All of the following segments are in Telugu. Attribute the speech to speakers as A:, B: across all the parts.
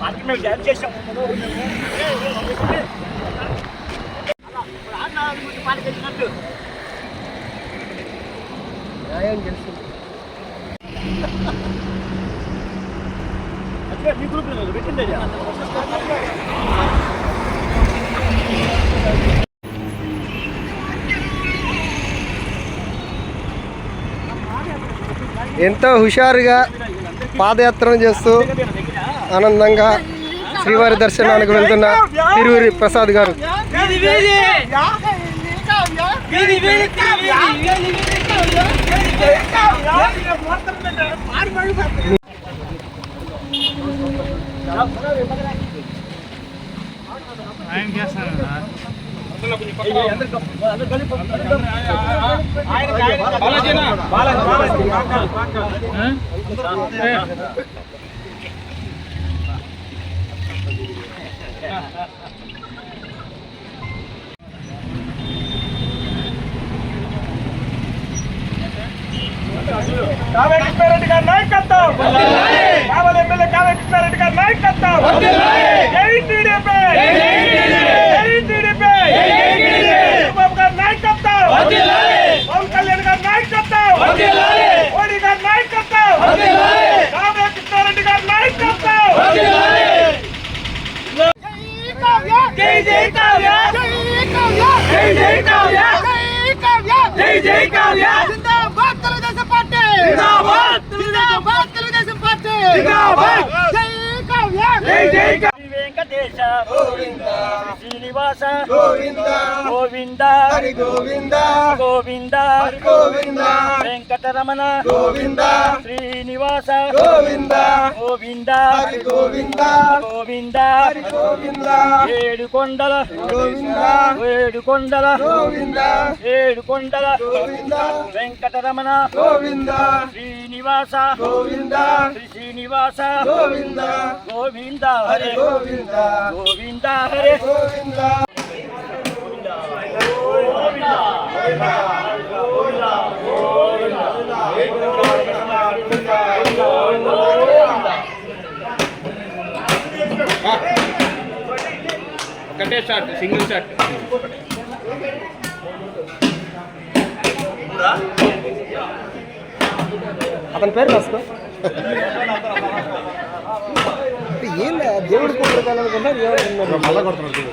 A: పార్టీ మేము జాయిన్ చేసాము
B: ఎంతో హుషారుగా పాదయాత్రను చేస్తూ ఆనందంగా శ్రీవారి దర్శనానికి వెళ్తున్న తిరువురి ప్రసాద్ గారు.
C: కావేటి కృష్ణారెడ్డి గారి నాయకత్వం కావలి ఎమ్మెల్యే కావేటి కృష్ణారెడ్డి గారి నాయకత్వం జై టీడీపీ జై టీడీపీ చంద్రబాబు గారి నాయకత్వం పవన్ కళ్యాణ్ గారి నాయకత్వం మోడీ గారి నాయకత్వం కావేటి కృష్ణారెడ్డి గారి నాయకత్వం జై జై కావ్య జై జై కావ్య జై కావ్య
D: జిందాబాద్ తెలుగుదేశం పార్టీ!
C: జిందాబాద్!
D: జిందాబాద్ తెలుగుదేశం పార్టీ!
C: జిందాబాద్!
D: జై కావ్య
C: జై జై
A: వెంకటేశ శ్రీనివాస.
B: గోవింద.
A: గోవింద.
B: హరి గోవింద.
A: గోవింద.
B: గోవింద.
A: వెంకటరమణ.
B: గోవింద.
A: శ్రీనివాస.
B: గోవింద.
A: గోవింద.
B: హరి గోవింద.
A: గోవింద.
B: గోవింద.
A: ఏడు కొండల
B: గోవింద.
A: ఏడు కొండల
B: గోవింద.
A: ఏడు కొండల
B: గోవింద.
A: వెంకటరమణ.
B: గోవింద.
A: శ్రీనివాస.
B: గోవింద.
A: శ్రీ శ్రీనివాస.
B: గోవింద.
A: గోవింద. హరే
B: గోవింద.
A: గోవింద హరే
B: గోవింద.
E: ఒకటే షాట్ సింగిల్ షాట్.
B: అతని పేరు రాసుకో. ఏం దేవుడి పుస్తకాలు అనుకున్నా మళ్ళా కొడుతున్నాడు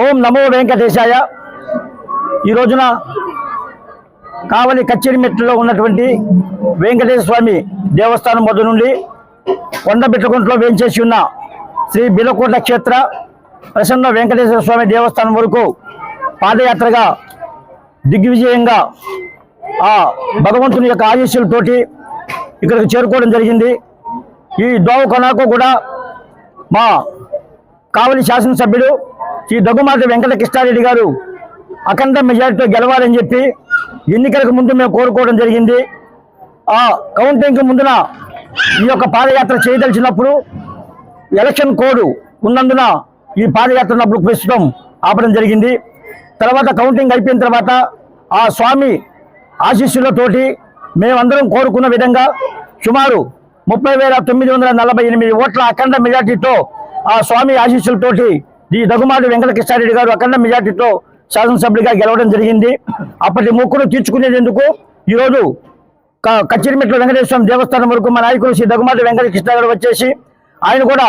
A: ఓం నమో వెంకటేశాయ. ఈ రోజున కావలి కచ్చేరిమెట్లో ఉన్నటువంటి వెంకటేశ్వర స్వామి దేవస్థానం వద్ద నుండి కొండబిట్టకుంటలో వేయించేసి ఉన్న శ్రీ బిలకోట క్షేత్ర ప్రసన్న వెంకటేశ్వర స్వామి దేవస్థానం వరకు పాదయాత్రగా దిగ్విజయంగా ఆ భగవంతుని యొక్క ఆశీస్సులతోటి ఇక్కడికి చేరుకోవడం జరిగింది. ఈ దోవ కొనకు కూడా మా కావలి శాసనసభ్యుడు శ్రీ దగ్గుమాట వెంకట కృష్ణారెడ్డి గారు అఖండ మెజారిటీతో గెలవాలని చెప్పి ఎన్నికలకు ముందు మేము కోరుకోవడం జరిగింది. ఆ కౌంటింగ్ ముందున ఈ యొక్క పాదయాత్ర చేయదలిచినప్పుడు ఎలక్షన్ కోడ్ ఉన్నందున ఈ పాదయాత్ర నప్పుడు ప్రస్తుతం ఆపడం జరిగింది. తర్వాత కౌంటింగ్ అయిపోయిన తర్వాత ఆ స్వామి ఆశీస్సులతోటి మేమందరం కోరుకున్న విధంగా సుమారు ముప్పై వేల తొమ్మిది వందల నలభై ఎనిమిది ఓట్ల అఖండ మెజార్టీతో ఆ స్వామి ఆశీస్సులతోటి ఈ దగ్గుమాటి వెంకటకృష్ణారెడ్డి గారు అఖండ మెజార్టీతో శాసనసభ్యుడిగా గెలవడం జరిగింది. అప్పటి మొక్కులు తీర్చుకునేందుకు ఈరోజు కచ్చిరిమెట్ల వెంకటేశ్వర దేవస్థానం వరకు మా నాయకులు శ్రీ దగ్గుమాటి వెంకటకృష్ణ గారు వచ్చేసి ఆయన కూడా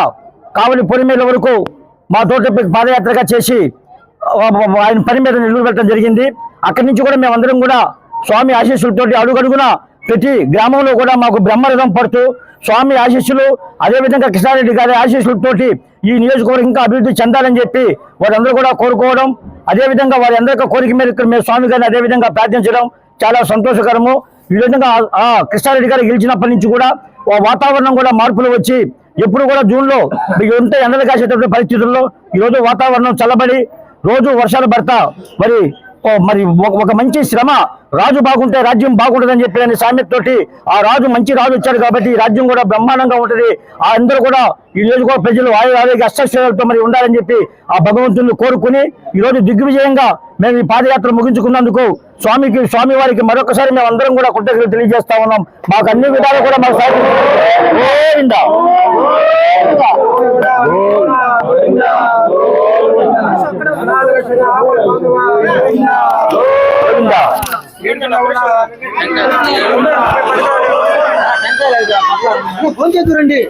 A: కావలి పొలిమేల వరకు మా తోట పాదయాత్రగా చేసి ఆయన పని మీద నిలువ పెట్టడం జరిగింది. అక్కడి నుంచి కూడా మేమందరం కూడా స్వామి ఆశీస్సులతోటి అడుగడుగున ప్రతి గ్రామంలో కూడా మాకు బ్రహ్మరథం పడుతూ స్వామి ఆశీస్సులు అదేవిధంగా కృష్ణారెడ్డి గారి ఆశీస్సులతోటి ఈ నియోజకవర్గం ఇంకా అభివృద్ధి చెందాలని చెప్పి వారందరూ కూడా కోరుకోవడం. అదేవిధంగా వారి అందరికీ కోరిక మేరకు మేము స్వామి గారిని అదేవిధంగా ప్రార్థించడం చాలా సంతోషకరము. ఈ విధంగా ఆ- కృష్ణారెడ్డి గారు గెలిచినప్పటి నుంచి కూడా ఆ వాతావరణం కూడా మార్పులు వచ్చి ఎప్పుడు కూడా జూన్లో ఎంత ఎండలు కాసేటటువంటి పరిస్థితుల్లో ఈ రోజు వాతావరణం చల్లబడి రోజు వర్షాలు పడతా మరి మరి ఒక- మంచి శ్రమ. రాజు బాగుంటే రాజ్యం బాగుంటుందని చెప్పి అనే సామెతతోటి ఆ రాజు మంచి రాజు వచ్చాడు కాబట్టి ఈ రాజ్యం కూడా బ్రహ్మాండంగా ఉంటుంది. ఆ అందరూ కూడా ఈ కూడా ప్రజలు ఆయు ఆరోగ్య మరి ఉండాలని చెప్పి ఆ భగవంతుని కోరుకుని ఈ రోజు దిగ్విజయంగా మేము ఈ పాదయాత్ర ముగించుకున్నందుకు స్వామికి స్వామి వారికి మరొకసారి మేము అందరం కూడా కృతజ్ఞతలు తెలియజేస్తా ఉన్నాం. మాకు అన్ని విధాలు కూడా మాకు సాయం గోవిందా. గోవిందా.
B: ఫోన్ చేద్దురండి